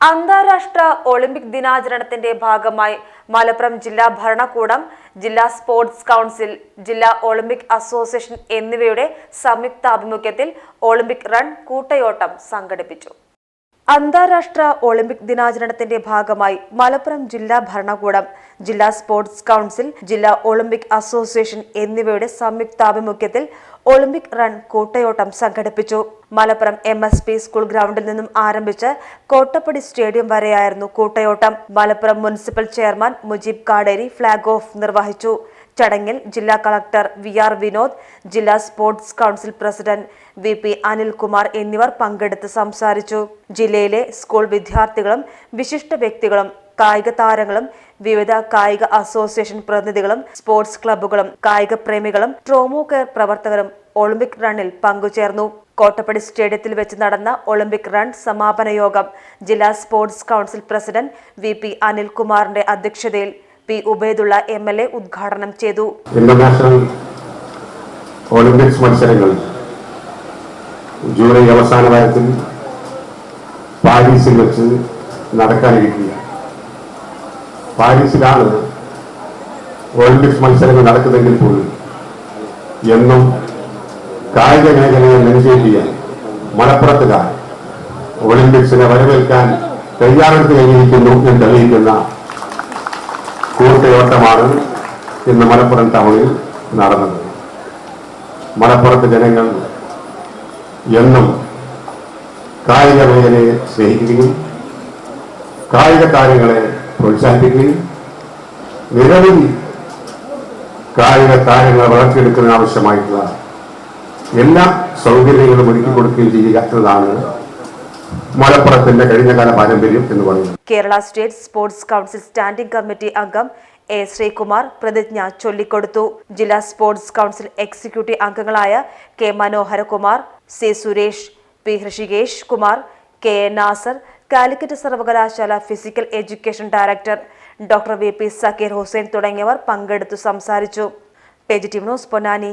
അന്താരാഷ്ട്ര ഒളിമ്പിക് ദിനാചരണത്തിന്റെ ഭാഗമായി മലപ്പുറം ജില്ലാ ഭരണകൂടം ജില്ലാ സ്പോർട്സ് കൗൺസിൽ ജില്ലാ ഒളിമ്പിക് അസോസിയേഷൻ എന്നിവയുടെ സംയുക്താഭിമുഖ്യത്തിൽ ഒളിമ്പിക് റൺ കൂട്ടയോട്ടം സംഘടിപ്പിച്ചു. അന്താരാഷ്ട്ര ഒളിമ്പിക് ദിനാചരണത്തിന്റെ ഭാഗമായി മലപ്പുറം ജില്ലാ ഭരണകൂടം ജില്ലാ സ്പോർട്സ് കൗൺസിൽ ജില്ലാ ഒളിമ്പിക് അസോസിയേഷൻ എന്നിവയുടെ സംയുക്താഭിമുഖ്യത്തിൽ ഒളിമ്പിക് റൺ കൂട്ടയോട്ടം സംഘടിപ്പിച്ചു. Malappuram M S P school ഗ്രൗണ്ടിൽ നിന്നും ആരംഭിച്ച് കോട്ടപ്പടി സ്റ്റേഡിയം വരെയായിരുന്നു കൂട്ടയോട്ടം. Malappuram municipal chairman Mujeeb Kaderi flag off നിർവഹിച്ചു. ചടങ്ങിൽ ജില്ലാ കളക്ടർ വി ആർ വിനോദ് ജില്ലാ sports council president V P Anilkumar എന്നിവർ പങ്കെടുത്ത് സംസാരിച്ചു. ജില്ലയിലെ സ്കൂൾ വിദ്യാർത്ഥികളും വിശിഷ്ട വ്യക്തികളും കായിക താരങ്ങളും വിവിധ കായിക അസോസിയേഷൻ പ്രതിനിധികളും സ്പോർട്സ് ക്ലബ്ബുകളും കായിക പ്രേമികളും ട്രോമോ കെയർ പ്രവർത്തകരും ഒളിമ്പിക് റണ്ണിൽ പങ്കുചേർന്നു. കോട്ടപ്പടി സ്റ്റേഡിയത്തിൽ വെച്ച് നടന്ന ഒളിമ്പിക് റൺ സമാപന യോഗം ജില്ലാ sports council president V P അനിൽകുമാറിന്റെ അധ്യക്ഷതയിൽ P Ubaidullah M L A ഉദ്ഘാടനം ചെയ്തു. ഇന്റർനാഷണൽ ഒളിമ്പിക്സ് മത്സരങ്ങൾ ജൂലൈ അവസാന വാരത്തിൽ പാരീസിൽ വെച്ച് നടക്കാനിരിക്കുക പാരീസിലാണ് ഒളിമ്പിക്സ് മത്സരങ്ങൾ നടക്കുന്നതെങ്കിൽ പോലും എന്നും കായിക മേഖലയെ നെഞ്ചേറ്റിയ മലപ്പുറത്തുകാർ ഒളിമ്പിക്സിനെ വരവേൽക്കാൻ തയ്യാറെടുത്ത് കഴിഞ്ഞിരിക്കുന്നു എന്ന് തെളിയിക്കുന്ന കൂട്ടയോട്ടമാണ് ഇന്ന് മലപ്പുറം ടൗണിൽ നടന്നത്. മലപ്പുറത്ത് ജനങ്ങൾ എന്നും കായിക മേഖലയെ സ്നേഹിക്കുകയും കായിക താരങ്ങളെ പ്രോത്സാഹിപ്പിക്കുകയും നിരവധി കായിക താരങ്ങളെ വളർത്തിയെടുക്കുന്നതിന് ആവശ്യമായിട്ടുള്ള എല്ലാ സൗകര്യങ്ങളും ഒരുക്കി കൊടുക്കുകയും ചെയ്യുക മലപ്പുറത്തിന്റെ കഴിഞ്ഞകാല പാരമ്പര്യം എന്ന് പറയുന്നത്. Kerala state sports council standing committee അംഗം എ ശ്രീകുമാർ പ്രതിജ്ഞ ചൊല്ലിക്കൊടുത്തു. ജില്ലാ സ്പോർട്സ് കൗൺസിൽ എക്സിക്യൂട്ടീവ് അംഗങ്ങളായ K Manoharakumar C Suresh P Hrishikesh Kumar K A Nasar Calicut സർവകലാശാല physical education director doctor V P Zakir Hussain തുടങ്ങിയവർ പങ്കെടുത്തു സംസാരിച്ചു. Page news Ponnani.